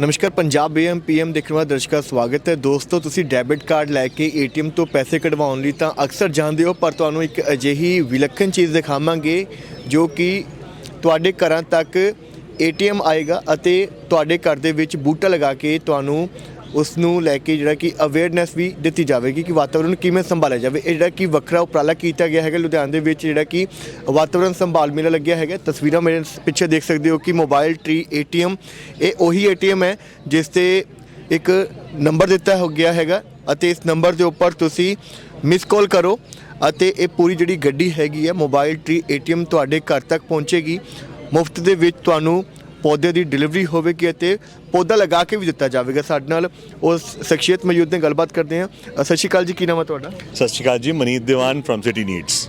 ਨਮਸਕਾਰ, Punjab am PM ਦੇਖਣ ਵਾਲੇ ਦਰਸ਼ਕਾਂ ਦਾ ਸਵਾਗਤ ਹੈ। ਦੋਸਤੋ, ਤੁਸੀਂ ਡੈਬਿਟ ਕਾਰਡ ਲੈ ਕੇ ਏਟੀਐਮ ਤੋਂ ਪੈਸੇ ਕਢਵਾਉਣ ਲਈ ਤਾਂ ਅਕਸਰ ਜਾਂਦੇ ਹੋ, ਪਰ ਤੁਹਾਨੂੰ ਇੱਕ ਅਜਿਹੀ ਵਿਲੱਖਣ ਚੀਜ਼ ਦਿਖਾਵਾਂਗੇ, ਜੋ ਕਿ ਤੁਹਾਡੇ ਘਰਾਂ ਤੱਕ ਏਟੀਐਮ ਆਏਗਾ ਅਤੇ ਤੁਹਾਡੇ ਘਰ ਦੇ ਵਿੱਚ ਬੂਟਾ ਲਗਾ ਕੇ ਤੁਹਾਨੂੰ ਉਸ ਨੂੰ ਲੈ ਕੇ ਜਿਹੜਾ ਕਿ ਅਵੇਅਰਨੈਸ ਵੀ ਦਿੱਤੀ ਜਾਵੇਗੀ ਕਿ ਵਾਤਾਵਰਣ ਨੂੰ ਕਿਵੇਂ ਸੰਭਾਲਿਆ ਜਾਵੇ। ਇਹ ਜਿਹੜਾ ਕਿ ਵੱਖਰਾ ਉਪਰਾਲਾ ਕੀਤਾ ਗਿਆ ਹੈਗਾ ਲੁਧਿਆਣਾ ਦੇ ਵਿੱਚ, ਜਿਹੜਾ ਕਿ ਵਾਤਾਵਰਣ ਸੰਭਾਲ ਮੇਲਾ ਲੱਗਿਆ ਹੈਗਾ। ਤਸਵੀਰਾਂ ਮੇਰੇ ਪਿੱਛੇ ਦੇਖ ਸਕਦੇ ਹੋ ਕਿ ਮੋਬਾਈਲ ਟਰੀ ਏਟੀਐਮ ਇਹ ਉਹੀ ਏਟੀਐਮ ਹੈ ਜਿਸ ਤੇ ਇੱਕ ਨੰਬਰ ਦਿੱਤਾ ਹੋ ਗਿਆ ਹੈਗਾ ਅਤੇ ਇਸ ਨੰਬਰ ਦੇ ਉੱਪਰ ਤੁਸੀਂ ਮਿਸ ਕਾਲ ਕਰੋ ਅਤੇ ਇਹ ਪੂਰੀ ਜਿਹੜੀ ਗੱਡੀ ਹੈਗੀ ਹੈ ਮੋਬਾਈਲ ਟਰੀ ਏਟੀਐਮ ਤੁਹਾਡੇ ਘਰ ਤੱਕ ਪਹੁੰਚੇਗੀ। ਮੁਫਤ ਦੇ ਵਿੱਚ ਤੁਹਾਨੂੰ ਪੌਦੇ ਦੀ ਡਿਲੀਵਰੀ ਹੋਵੇਗੀ ਅਤੇ ਪੌਦਾ ਲਗਾ ਕੇ ਵੀ ਦਿੱਤਾ ਜਾਵੇਗਾ। ਸਾਡੇ ਨਾਲ ਉਸ ਸ਼ਖਸੀਅਤ ਮੌਜੂਦ ਨੇ ਗੱਲਬਾਤ ਕਰਦੇ ਹਾਂ। ਅ, ਸਤਿ ਸ਼੍ਰੀ ਅਕਾਲ ਜੀ ਕੀ ਨਾਮ ਹੈ ਤੁਹਾਡਾ? Sat Sri Akal ji Maneet Diwan firm City Needs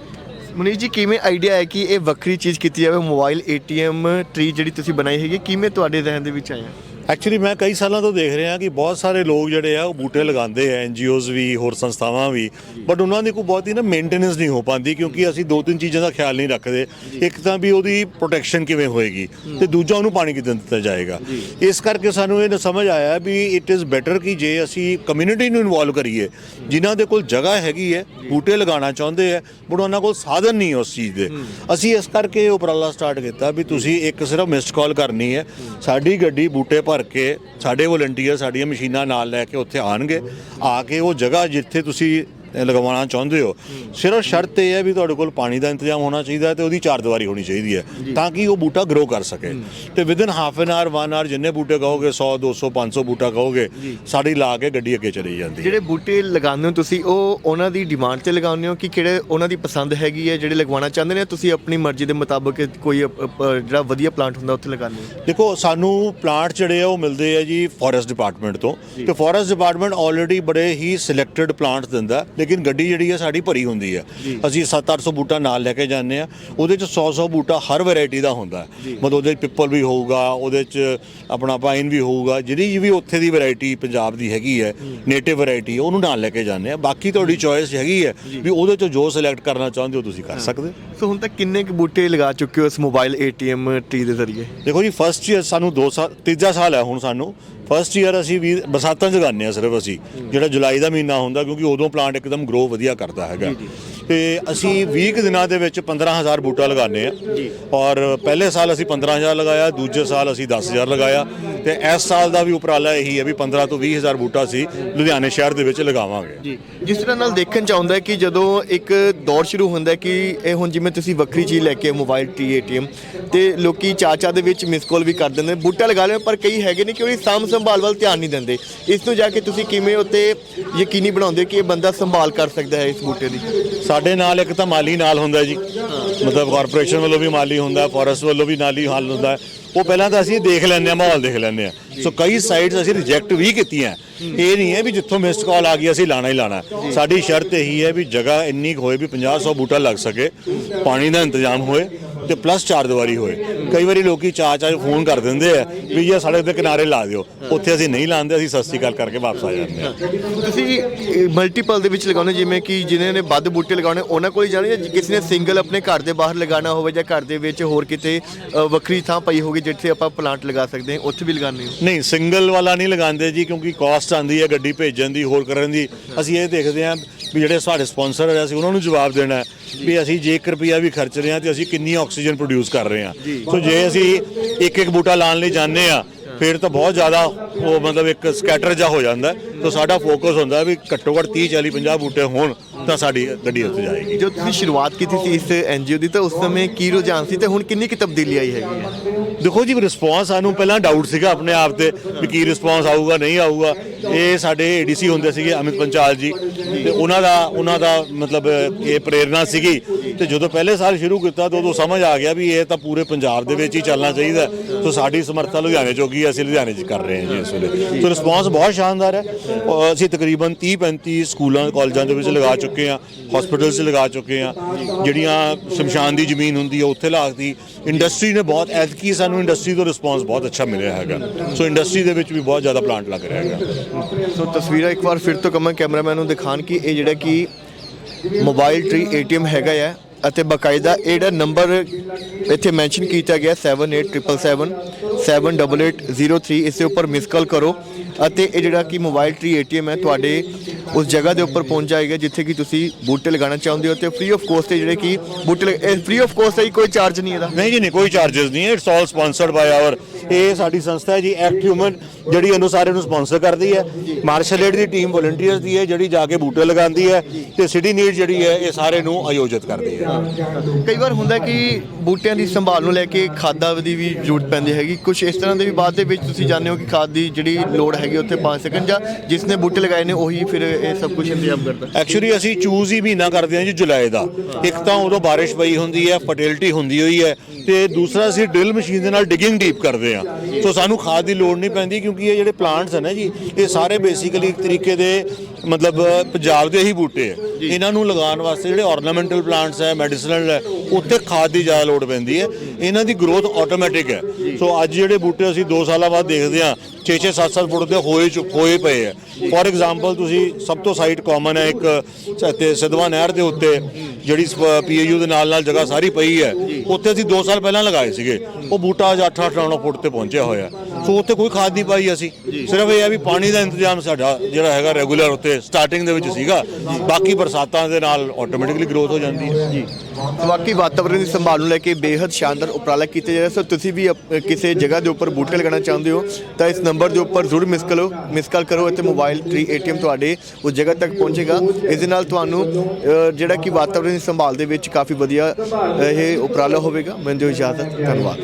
Manish ji ਕਿਵੇਂ ਆਈਡੀਆ ਹੈ ਕਿ ਇਹ ਵੱਖਰੀ ਚੀਜ਼ ਕੀਤੀ ਜਾਵੇ ਮੋਬਾਈਲ ਏਟੀਐਮ ਟਰੀ ਜਿਹੜੀ ਤੁਸੀਂ ਬਣਾਈ ਹੈਗੀ ਕਿਵੇਂ ਤੁਹਾਡੇ ਜ਼ਿਹਨ ਦੇ ਵਿੱਚ ਆਇਆ? ਐਕਚੁਅਲੀ ਮੈਂ ਕਈ ਸਾਲਾਂ ਤੋਂ ਦੇਖ ਰਿਹਾ ਕਿ ਬਹੁਤ ਸਾਰੇ ਲੋਕ ਜਿਹੜੇ ਆ ਉਹ ਬੂਟੇ ਲਗਾਉਂਦੇ ਆ ਐਨਜੀਓਜ਼ ਵੀ ਹੋਰ ਸੰਸਥਾਵਾਂ ਵੀ ਬਟ ਉਹਨਾਂ ਦੀ ਕੋਈ ਬਹੁਤੀ ਨਾ ਮੇਨਟੇਨੈਂਸ ਨਹੀਂ ਹੋ ਪਾਉਂਦੀ ਕਿਉਂਕਿ ਅਸੀਂ ਦੋ ਤਿੰਨ ਚੀਜ਼ਾਂ ਦਾ ਖਿਆਲ ਨਹੀਂ ਰੱਖਦੇ। ਇੱਕ ਤਾਂ ਵੀ ਉਹਦੀ ਪ੍ਰੋਟੈਕਸ਼ਨ ਕਿਵੇਂ ਹੋਏਗੀ ਤੇ ਦੂਜਾ ਉਹਨੂੰ ਪਾਣੀ ਕਿਦਾਂ ਦਿੱਤਾ ਜਾਏਗਾ। ਇਸ ਕਰਕੇ ਸਾਨੂੰ ਇਹ ਸਮਝ ਆਇਆ ਵੀ ਇਟ ਇਜ਼ ਬੈਟਰ ਕਿ ਜੇ ਅਸੀਂ ਕਮਿਊਨਿਟੀ ਨੂੰ ਇਨਵੋਲਵ ਕਰੀਏ ਜਿਨ੍ਹਾਂ ਦੇ ਕੋਲ ਜਗ੍ਹਾ ਹੈਗੀ ਹੈ ਬੂਟੇ ਲਗਾਉਣਾ ਚਾਹੁੰਦੇ ਆ ਬਟ ਉਹਨਾਂ ਕੋਲ ਸਾਧਨ ਨਹੀਂ ਉਸ ਚੀਜ਼ ਦੇ। ਅਸੀਂ ਇਸ ਕਰਕੇ ਉਪਰਾਲਾ ਸਟਾਰਟ ਕੀਤਾ ਵੀ ਤੁਸੀਂ ਇੱਕ ਸਿਰਫ ਮਿਸਡ ਕਾਲ ਕਰਨੀ ਹੈ। ਸਾਡੀ ਗੱਡੀ ਬੂਟੇ ਭਰ ਕੇ ਸਾਡੇ ਵੋਲੰਟੀਅਰ, ਸਾਡੀਆਂ ਮਸ਼ੀਨਾਂ ਨਾਲ ਲੈ ਕੇ ਉੱਥੇ ਆਣਗੇ ਆ ਕੇ ਉਹ ਜਗ੍ਹਾ ਜਿੱਥੇ ਤੁਸੀਂ ਲਗਵਾਉਣਾ ਚਾਹੁੰਦੇ ਹੋ। ਸਿਰਫ ਸ਼ਰਤ ਇਹ ਹੈ ਵੀ ਤੁਹਾਡੇ ਕੋਲ ਪਾਣੀ ਦਾ ਇੰਤਜ਼ਾਮ ਹੋਣਾ ਚਾਹੀਦਾ ਹੈ ਤੇ ਉਹਦੀ ਚਾਰ ਦੀਵਾਰੀ ਹੋਣੀ ਚਾਹੀਦੀ ਹੈ ਤਾਂ ਕਿ ਉਹ ਬੂਟਾ ਗਰੋ ਕਰ ਸਕੇ। ਤੇ within half an R 1 R ਜਿੰਨੇ ਬੂਟੇ ਕਹੋਗੇ 100 200 500 ਬੂਟਾ ਕਹੋਗੇ ਸਾਡੀ ਲਾ ਕੇ ਗੱਡੀ ਅੱਗੇ ਚਲੀ ਜਾਂਦੀ ਹੈ। ਜਿਹੜੇ ਬੂਟੇ ਲਗਾਉਂਦੇ ਹੋ ਤੁਸੀਂ ਉਹ ਉਹਨਾਂ ਦੀ ਡਿਮਾਂਡ ਤੇ ਲਗਾਉਂਦੇ ਹੋ ਕਿ ਕਿਹੜੇ ਉਹਨਾਂ ਦੀ ਪਸੰਦ ਹੈਗੀ ਹੈ ਜਿਹੜੇ ਲਗਵਾਉਣਾ ਚਾਹੁੰਦੇ ਨੇ ਤੁਸੀਂ ਆਪਣੀ ਮਰਜ਼ੀ ਦੇ ਮੁਤਾਬਕ ਕੋਈ ਜਿਹੜਾ ਵਧੀਆ ਪਲਾਂਟ ਹੁੰਦਾ ਉੱਥੇ ਲਗਾਉਂਦੇ ਹੋ ਦੇਖੋ ਸਾਨੂੰ ਪਲਾਂਟ ਜਿਹੜੇ ਆ ਉਹ ਮਿਲਦੇ ਆ ਜੀ ਫੋਰੈਸਟ ਡਿਪਾਰਟਮੈਂਟ ਤੋਂ। ਤੇ ਫੋਰੈਸਟ ਡਿਪਾਰਟਮੈਂਟ ਆਲਰੇਡੀ ਬੜੇ ਹੀ ਸਿਲੈਕਟਡ ਪਲਾਂਟਸ ਦਿੰਦਾ ਲੇਕਿਨ ਗੱਡੀ ਜਿਹੜੀ ਹੈ ਸਾਡੀ ਭਰੀ ਹੁੰਦੀ ਹੈ ਅਸੀਂ 7-800 ਬੂਟਾ ਨਾਲ ਲੈ ਕੇ ਜਾਂਦੇ ਆ। ਉਹਦੇ ਚ 100-100 ਬੂਟਾ ਹਰ ਵੈਰਾਈਟੀ ਦਾ ਹੁੰਦਾ। ਹੈ। ਮਤਲਬ ਉਹਦੇ ਚ ਪਿੱਪਲ ਵੀ ਹੋਊਗਾ ਉਹਦੇ ਚ ਆਪਣਾ ਪਾਈਨ ਵੀ ਹੋਊਗਾ। ਜਿਹੜੀ ਵੀ ਉੱਥੇ ਦੀ ਵੈਰਾਈਟੀ ਪੰਜਾਬ ਦੀ ਹੈਗੀ ਹੈ। ਨੇਟਿਵ ਵੈਰਾਈਟੀ ਉਹਨੂੰ ਨਾਲ ਲੈ ਕੇ ਜਾਂਦੇ ਆ। ਬਾਕੀ ਤੁਹਾਡੀ ਚੋਇਸ ਹੈਗੀ ਹੈ ਵੀ ਉਹਦੇ ਚ ਜੋ ਸਿਲੈਕਟ ਕਰਨਾ ਚਾਹੁੰਦੇ ਹੋ ਤੁਸੀਂ ਕਰ ਸਕਦੇ ਹੋ। ਸੋ ਹੁਣ ਤੱਕ ਕਿੰਨੇ ਕੁ ਬੂਟੇ ਲਗਾ ਚੁੱਕੇ ਹੋ ਇਸ ਮੋਬਾਈਲ ਏਟੀਐਮ ਟਰੀ ਦੇ ਜ਼ਰੀਏ? ਦੇਖੋ ਜੀ ਫਸਟ ਈਅਰ ਸਾਨੂੰ 2 ਸਾਲ ਤੀਜਾ ਸਾਲ ਹੈ ਹੁਣ ਸਾਨੂੰ। ਫਸਟ ਈਅਰ ਅਸੀਂ ਵੀ ਬਰਸਾਤਾਂ 'ਚ ਲਗਾਉਂਦੇ ਆ ਸਿਰਫ ਅਸੀਂ, ਜਿਹੜਾ ਜੁਲਾਈ ਦਾ ਮਹੀਨਾ ਹੁੰਦਾ ਕਿਉਂਕਿ ਉਦੋਂ ਪਲਾਂਟ ਇੱਕਦਮ ਗਰੋ ਵਧੀਆ ਕਰਦਾ ਹੈਗਾ। ਤੇ ਅਸੀਂ 20 ਕੁ ਦਿਨਾਂ ਦੇ ਵਿੱਚ 15000 ਬੂਟਾ ਲਗਾਉਂਦੇ ਆ ਔਰ ਪਹਿਲੇ ਸਾਲ ਅਸੀਂ 15000 ਲਗਾਇਆ ਦੂਜੇ ਸਾਲ ਅਸੀਂ 10000 ਲਗਾਇਆ। ਤੇ ਇਸ ਸਾਲ ਦਾ ਵੀ ਉਪਰਾਲਾ ਇਹੀ ਹੈ ਵੀ 15 ਤੋਂ 20000 ਬੂਟਾ ਅਸੀਂ ਲੁਧਿਆਣੇ ਸ਼ਹਿਰ ਦੇ ਵਿੱਚ ਲਗਾਵਾਂਗੇ। ਜੀ। ਜਿਸ ਤਰ੍ਹਾਂ ਨਾਲ ਦੇਖਣ ਚ ਆਉਂਦਾ ਕਿ ਜਦੋਂ ਇੱਕ ਦੌਰ ਸ਼ੁਰੂ ਹੁੰਦਾ ਕਿ ਇਹ ਹੁਣ ਜਿਵੇਂ ਤੁਸੀਂ ਵੱਖਰੀ ਚੀਜ਼ ਲੈ ਕੇ ਮੋਬਾਈਲ ਟੀ ਏਟੀਐਮ ਤੇ ਲੋਕੀ ਚਾਚਾ ਦੇ ਵਿੱਚ ਮਿਸ ਕਾਲ ਵੀ ਕਰ ਦਿੰਦੇ ਬੂਟਾ ਲਗਾ ਲੈਣ ਪਰ ਕਈ ਹੈਗੇ ਨੇ ਕਿ ਉਹਦੀ ਸਾਂਭ ਸੰਭਾਲ ਵੱਲ ਧਿਆਨ ਨਹੀਂ ਦਿੰਦੇ। ਇਸ ਨੂੰ ਜਾ ਕੇ ਤੁਸੀਂ ਕਿਵੇਂ ਉੱਤੇ ਯਕੀਨੀ ਬਣਾਉਂਦੇ ਕਿ ਇਹ ਬੰਦਾ ਸੰਭਾਲ ਕਰ ਸਕਦਾ ਹੈ ਇਸ ਬੂਟੇ ਦੀ? ਸਾਡੇ ਨਾਲ ਇੱਕ ਤਾਂ ਮਾਲੀ ਨਾਲ ਹੁੰਦਾ ਜੀ। ਮਤਲਬ ਕਾਰਪੋਰੇਸ਼ਨ ਵੱਲੋਂ ਵੀ ਮਾਲੀ ਹੁੰਦਾ ਫੋਰੈਸਟ ਵੱਲੋਂ ਵੀ ਨਾਲ ਹੀ ਹੱਲ ਹੁੰਦਾ ਉਹ ਪਹਿਲਾਂ ਤਾਂ ਅਸੀਂ ਦੇਖ ਲੈਂਦੇ ਆ ਮਾਹੌਲ ਦੇਖ ਲੈਂਦੇ ਆ ਸੋ ਕਈ ਸਾਈਟਸ ਅਸੀਂ ਰਿਜੈਕਟ ਵੀ ਕੀਤੀਆਂ ਇਹ ਨਹੀਂ ਹੈ ਵੀ ਜਿੱਥੋਂ ਮਿਸਡ ਕਾਲ ਆ ਗਈ, ਅਸੀਂ ਲਾਣਾ ਹੀ ਲਾਣਾ ਸਾਡੀ ਸ਼ਰਤ ਇਹੀ ਹੈ ਵੀ ਜਗ੍ਹਾ ਇੰਨੀ ਕੁ ਹੋਏ ਵੀ 50 100 ਬੂਟਾ ਲੱਗ ਸਕੇ, ਪਾਣੀ ਦਾ ਇੰਤਜ਼ਾਮ ਹੋਏ ਤੇ ਪਲੱਸ ਚਾਰ ਦੀਵਾਰੀ ਹੋਏ। ਕਈ ਵਾਰੀ ਲੋਕੀ ਚਾਹ ਚਾਹ ਫੋਨ ਕਰ ਦਿੰਦੇ ਆ ਵੀ ਇਹ ਸੜਕ ਦੇ ਕਿਨਾਰੇ ਲਾ ਦਿਓ। ਉੱਥੇ ਅਸੀਂ ਨਹੀਂ ਲਾਉਂਦੇ ਅਸੀਂ ਸਸਤੀ ਗੱਲ ਕਰਕੇ ਵਾਪਸ ਆ ਜਾਂਦੇ ਆ। ਤੁਸੀਂ ਮਲਟੀਪਲ ਦੇ ਵਿੱਚ ਲਗਾਉਣੇ ਜਿਵੇਂ ਕਿ ਜਿਨ੍ਹਾਂ ਨੇ ਵੱਧ ਬੂਟੇ ਲਗਾਉਣੇ ਉਹਨਾਂ ਕੋਲ ਹੀ ਜਾਣੇ ਜਾਂ ਕਿਸੇ ਨੇ ਸਿੰਗਲ ਆਪਣੇ ਘਰ ਦੇ ਬਾਹਰ ਲਗਾਉਣਾ ਹੋਵੇ ਜਾਂ ਘਰ ਦੇ ਵਿੱਚ ਹੋਰ ਕਿਤੇ ਵੱਖਰੀ ਥਾਂ ਪਈ ਹੋਵੇ ਜਿੱਥੇ ਆਪਾਂ ਪਲਾਂਟ ਲਗਾ ਸਕਦੇ ਹਾਂ ਉੱਥੇ ਵੀ ਲਗਾਉਂਦੇ ਹੋ? ਨਹੀਂ ਸਿੰਗਲ ਵਾਲਾ ਨਹੀਂ ਲਗਾਉਂਦੇ ਜੀ ਕਿਉਂਕਿ ਕਾਸਟ ਆਂਦੀ ਹੈ ਗੱਡੀ ਭੇਜਣ ਦੀ ਹੋਰ ਕਰਨ ਦੀ। ਅਸੀਂ ਇਹ ਦੇਖਦੇ ਹਾਂ ਵੀ ਜਿਹੜੇ ਸਾਡੇ ਸਪਾਂਸਰ ਹੈ ਅਸੀਂ ਉਹਨਾਂ ਨੂੰ ਜਵਾਬ ਦੇਣਾ ਵੀ ਅਸੀਂ ਜੇ 1 ਰੁਪਿਆ ਵੀ ਖਰਚ ਰਹੇ ਹਾਂ ਤੇ ਅਸੀਂ ਕਿੰਨੀ ਆਕਸੀਜਨ ਪ੍ਰੋਡਿਊਸ ਕਰ ਰਹੇ ਹਾਂ। ਸੋ ਜੇ ਅਸੀਂ ਇੱਕ ਇੱਕ ਬੂਟਾ ਲਾਉਣ ਲਈ ਜਾਂਦੇ ਆ ਫਿਰ ਤਾਂ ਬਹੁਤ ਜ਼ਿਆਦਾ ਉਹ ਮਤਲਬ ਇੱਕ ਸਕੈਟਰ ਜਾ ਹੋ ਜਾਂਦਾ। ਤਾਂ ਸਾਡਾ ਫੋਕਸ ਹੁੰਦਾ ਵੀ ਘੱਟੋ ਘੱਟ 30 40 50 ਬੂਟੇ ਹੋਣ। ਤਾਂ ਸਾਡੀ ਗੱਡੀ ਉੱਥੇ ਜਾਏਗੀ। ਜਦੋਂ ਤੁਸੀਂ ਸ਼ੁਰੂਆਤ ਕੀਤੀ ਸੀ ਇਸ ਐਨਜੀਓ ਦੀ ਤਾਂ ਉਸ ਸਮੇਂ ਕੀ ਰੁਝਾਨ ਸੀ ਤੇ ਹੁਣ ਕਿੰਨੀ ਕੀ ਤਬਦੀਲੀ ਆਈ ਹੈਗੀ ਹੈ? ਦੇਖੋ ਜੀ ਰਿਸਪੌਂਸ ਸਾਨੂੰ ਪਹਿਲਾਂ ਡਾਊਟ ਸੀਗਾ ਆਪਣੇ ਆਪ ਤੇ ਵੀ ਕੀ ਰਿਸਪੌਂਸ ਆਊਗਾ ਨਹੀਂ ਆਊਗਾ। ਇਹ ਸਾਡੇ ਏਡੀਸੀ ਹੁੰਦੇ ਸੀਗੇ ਅਮਿਤ ਪੰਚਾਲ ਜੀ। ਤੇ ਉਹਨਾਂ ਦਾ ਉਹਨਾਂ ਦਾ ਮਤਲਬ ਇਹ ਪ੍ਰੇਰਣਾ ਸੀਗੀ। ਤੇ ਜਦੋਂ ਪਹਿਲੇ ਸਾਲ ਸ਼ੁਰੂ ਕੀਤਾ ਤਾਂ ਉਦੋਂ ਸਮਝ ਆ ਗਿਆ ਵੀ ਇਹ ਤਾਂ ਪੂਰੇ ਪੰਜਾਬ ਦੇ ਵਿੱਚ ਹੀ ਚੱਲਣਾ ਚਾਹੀਦਾ ਸੋ ਸਾਡੀ ਸਮਰੱਥਾ ਲੁਧਿਆਣੇ ਚੋਗੀ ਹੈ, ਅਸੀਂ ਲੁਧਿਆਣੇ 'ਚ ਕਰ ਰਹੇ ਹਾਂ ਜੀ ਇਸ ਵੇਲੇ। ਸੋ ਰਿਸਪੌਂਸ ਬਹੁਤ ਸ਼ਾਨਦਾਰ ਹੈ। ਅਸੀਂ ਤਕਰੀਬਨ 30 35 ਸਕੂਲਾਂ ਕਾਲਜਾਂ ਦੇ ਵਿੱਚ ਲਗਾ ਚੁੱਕੇ ਚੁੱਕੇ ਆ ਹਸਪੀਟਲਸ 'ਚ ਲਗਾ ਚੁੱਕੇ ਹਾਂ ਜਿਹੜੀਆਂ ਸ਼ਮਸ਼ਾਨ ਦੀ ਜ਼ਮੀਨ ਹੁੰਦੀ ਹੈ ਉੱਥੇ ਲਾਗਤੀ ਇੰਡਸਟਰੀ ਨੇ ਬਹੁਤ, ਐਤਕੀ ਸਾਨੂੰ ਇੰਡਸਟਰੀ ਤੋਂ ਰਿਸਪੌਂਸ ਬਹੁਤ ਅੱਛਾ ਮਿਲਿਆ ਹੈਗਾ। ਸੋ ਇੰਡਸਟਰੀ ਦੇ ਵਿੱਚ ਵੀ ਬਹੁਤ ਜ਼ਿਆਦਾ ਪਲਾਂਟ ਲੱਗ ਰਿਹਾ ਹੈਗਾ। ਸੋ ਤਸਵੀਰਾਂ ਇੱਕ ਵਾਰ ਫਿਰ ਤੋਂ ਕਮਨ ਕੈਮਰਾਮੈਨ ਨੂੰ ਦਿਖਾਣ ਕਿ ਇਹ ਜਿਹੜਾ ਕਿ ਮੋਬਾਈਲ ਟਰੀ ਏਟੀਐਮ ਹੈਗਾ ਆ ਅਤੇ ਬਕਾਇਦਾ ਇਹਦਾ ਨੰਬਰ ਇੱਥੇ ਮੈਂਸ਼ਨ ਕੀਤਾ ਗਿਆ 7877 78803 ਇਸ ਦੇ ਉੱਪਰ ਮਿਸ ਕਾਲ ਕਰੋ ਅਤੇ ਇਹ ਜਿਹੜਾ ਕਿ ਮੋਬਾਈਲ ਟਰੀ ਏਟੀਐਮ ਹੈ, ਤੁਹਾਡੇ ਉਸ ਜਗ੍ਹਾ ਦੇ ਉੱਪਰ ਪਹੁੰਚ ਜਾਏਗਾ ਜਿੱਥੇ ਕਿ ਤੁਸੀਂ ਬੂਟੇ ਲਗਾਉਣਾ ਚਾਹੁੰਦੇ ਹੋ ਤੇ ਫ੍ਰੀ ਆਫ ਕੋਸਟ ਤੇ ਜਿਹੜੇ ਕਿ ਬੂਟੇ ਫ੍ਰੀ ਆਫ ਕੋਸਟ ਹੈ ਕੋਈ ਚਾਰਜ ਨਹੀਂ ਇਹਦਾ। ਨਹੀਂ ਜੀ, ਨਹੀਂ, ਕੋਈ ਚਾਰजेस ਨਹੀਂ ਹੈ। It's all sponsored by our ਇਹ ਸਾਡੀ ਸੰਸਥਾ ਹੈ ਜੀ ਐਕਟ ਹਿਊਮਨ ਜਿਹੜੀ ਇਹਨੂੰ ਸਾਰੇ ਨੂੰ ਸਪਾਂਸਰ ਕਰਦੀ ਹੈ। ਮਾਰਸ਼ਲ ਏਡ ਦੀ ਟੀਮ ਵੋਲੰਟੀਅਰਸ ਦੀ ਹੈ ਜਿਹੜੀ ਜਾ ਕੇ ਬੂਟੇ ਲਗਾਉਂਦੀ ਹੈ ਤੇ ਸਿਟੀ ਨੀਡ ਜਿਹੜੀ ਹੈ ਇਹ ਸਾਰੇ ਨੂੰ ਆਯੋਜਿਤ ਕਰਦੀ ਹੈ। ਕਈ ਵਾਰ ਹੁੰਦਾ ਕਿ ਬੂਟਿਆਂ ਦੀ ਸੰਭਾਲ ਨੂੰ ਲੈ ਕੇ ਖਾਦਾਂ ਦੀ ਵੀ ਜ਼ਰੂਰਤ ਪੈਂਦੀ ਹੈਗੀ। ਕੁਝ ਇਸ ਤਰ੍ਹਾਂ ਦੇ ਵੀ ਬਾਅਦ ਦੇ ਵਿੱਚ ਤੁਸੀਂ ਜਾਣਦੇ ਹੋ ਕਿ ਖਾਦ ਦੀ ਜਿਹੜੀ ਲੋੜ ਹੈਗੀ ਉੱਥੇ ਪਾ ਸਕਣ ਜਾਂ ਜਿਸ ਨੇ ਬੂਟੇ ਲਗਾਏ ਨੇ ਉਹੀ ਫਿਰ ਇਹ ਸਭ ਕੁਝ ਇੰਤਜ਼ਾਮ ਕਰਦਾ। ਐਕਚੁਅਲੀ ਅਸੀਂ ਚੂਜ਼ ਹੀ ਮਹੀਨਾ ਕਰਦੇ ਹਾਂ ਜੀ ਜੁਲਾਈ ਦਾ। ਇੱਕ ਤਾਂ ਉਦੋਂ ਬਾਰਿਸ਼ ਪਈ ਹੁੰਦੀ ਹੈ ਫਰਟੀਲਿਟੀ ਹੁੰਦੀ ਹੋਈ ਹੈ ਤੇ ਦੂਸਰਾ ਅਸੀਂ ਡਰਿਲ ਮਸ਼ੀਨ ਦੇ ਨਾਲ ਡਿਗਿੰਗ ਡੀਪ ਕਰਦੇ ਹਾਂ ਸੋ ਸਾਨੂੰ ਖਾਦ ਦੀ ਲੋੜ ਨਹੀਂ ਪੈਂਦੀ ਕਿਉਂਕਿ ਇਹ ਜਿਹੜੇ ਪਲਾਂਟਸ ਹਨ ਨਾ ਜੀ ਇਹ ਸਾਰੇ ਬੇਸਿਕਲੀ ਇੱਕ ਤਰੀਕੇ ਦੇ ਮਤਲਬ ਪੰਜਾਬ ਦੇ ਹੀ ਬੂਟੇ ਹੈ ਇਹਨਾਂ ਨੂੰ ਲਗਾਉਣ ਵਾਸਤੇ ਜਿਹੜੇ ornamental ਪਲਾਂਟਸ ਹੈ ਮੈਡੀਸਨਲ ਹੈ ਉੱਥੇ ਖਾਦ ਦੀ ਜ਼ਿਆਦਾ ਲੋੜ ਪੈਂਦੀ ਹੈ ਇਹਨਾਂ ਦੀ ਗਰੋਥ ਆਟੋਮੈਟਿਕ ਹੈ ਸੋ ਅੱਜ ਜਿਹੜੇ ਬੂਟੇ ਅਸੀਂ 2 ਸਾਲਾਂ ਬਾਅਦ ਦੇਖਦੇ ਹਾਂ 6-6 7-7 ਫੁੱਟ ਦੇ ਹੋਏ ਚੁੱਕ ਹੋਏ ਪਏ ਹੈ ਫੋਰ ਐਗਜ਼ਾਮਪਲ ਤੁਸੀਂ ਸਭ ਤੋਂ ਸਾਈਟ ਕਾਮਨ ਹੈ ਇੱਕ ਤੇ ਸਿਧਵਾ ਨਹਿਰ ਦੇ ਉੱਤੇ। ਜਿਹੜੀ ਪੀਏਯੂ ਦੇ ਨਾਲ ਨਾਲ ਜਗ੍ਹਾ ਸਾਰੀ ਪਈ ਹੈ ਉੱਥੇ ਅਸੀਂ 2 ਸਾਲ ਪਹਿਲਾਂ ਲਗਾਏ ਸੀਗੇ। ਉਹ ਬੂਟਾ ਅੱਜ 8-8 ਫੁੱਟ ਤੇ ਪਹੁੰਚਿਆ ਹੋਇਆ। ਸੋ ਉੱਥੇ ਕੋਈ ਖਾਦ ਨਹੀਂ ਪਾਈ ਅਸੀਂ। ਸਿਰਫ ਇਹ ਹੈ ਵੀ ਪਾਣੀ ਦਾ ਇੰਤਜ਼ਾਮ ਸਾਡਾ ਜਿਹੜਾ ਹੈਗਾ ਰੈਗੂਲਰ ਉੱਤੇ ਸਟਾਰਟਿੰਗ ਦੇ ਵਿੱਚ ਸੀਗਾ। ਬਾਕੀ ਬਰਸਾਤਾਂ ਦੇ ਨਾਲ ਆਟੋਮੈਟਿਕਲੀ ਗਰੋਥ ਹੋ ਜਾਂਦੀ ਹੈ। ਜੀ। ਬਾਕੀ ਵਾਤਾਵਰਣ ਦੀ ਸੰਭਾਲ ਨੂੰ ਲੈ ਕੇ ਬੇहद ਸ਼ਾਨਦਾਰ ਉਪਰਾਲਾ ਕੀਤੇ ਜਾ ਰਿਹਾ ਸੋ ਤੁਸੀਂ ਵੀ ਅਪ- ਕਿਸੇ ਜਗ੍ਹਾ ਦੇ ਉੱਪਰ ਬੂਟੇ ਲਗਾਉਣਾ ਚਾਹੁੰਦੇ ਹੋ ਤਾਂ ਇਸ ਨੰਬਰ ਦੇ ਉੱਪਰ ਜ਼ਰੂਰ ਮਿਸ ਕਰੋ ਮਿਸ ਕਾਲ ਕਰੋ ਅਤੇ ਮੋਬਾਈਲ ਟਰੀ ਏਟੀਐਮ ਤੁਹਾਡੇ ਉਸ ਜਗ੍ਹਾ ਤੱਕ ਪਹੁੰਚੇਗਾ। ਇਸ ਦੇ ਨਾਲ ਤੁਹਾਨੂੰ ਅ, ਜਿਹੜਾ ਕਿ ਵਾਤਾਵਰਣ ਦੀ ਸੰਭਾਲ ਦੇ ਵਿੱਚ ਕਾਫੀ ਵਧੀਆ ਅ, ਇਹ ਉਪਰਾਲਾ ਹੋਵੇਗਾ। ਮੈਨੂੰ ਦਿਓ ਇਜਾਜ਼ਤ ਧੰਨਵਾਦ।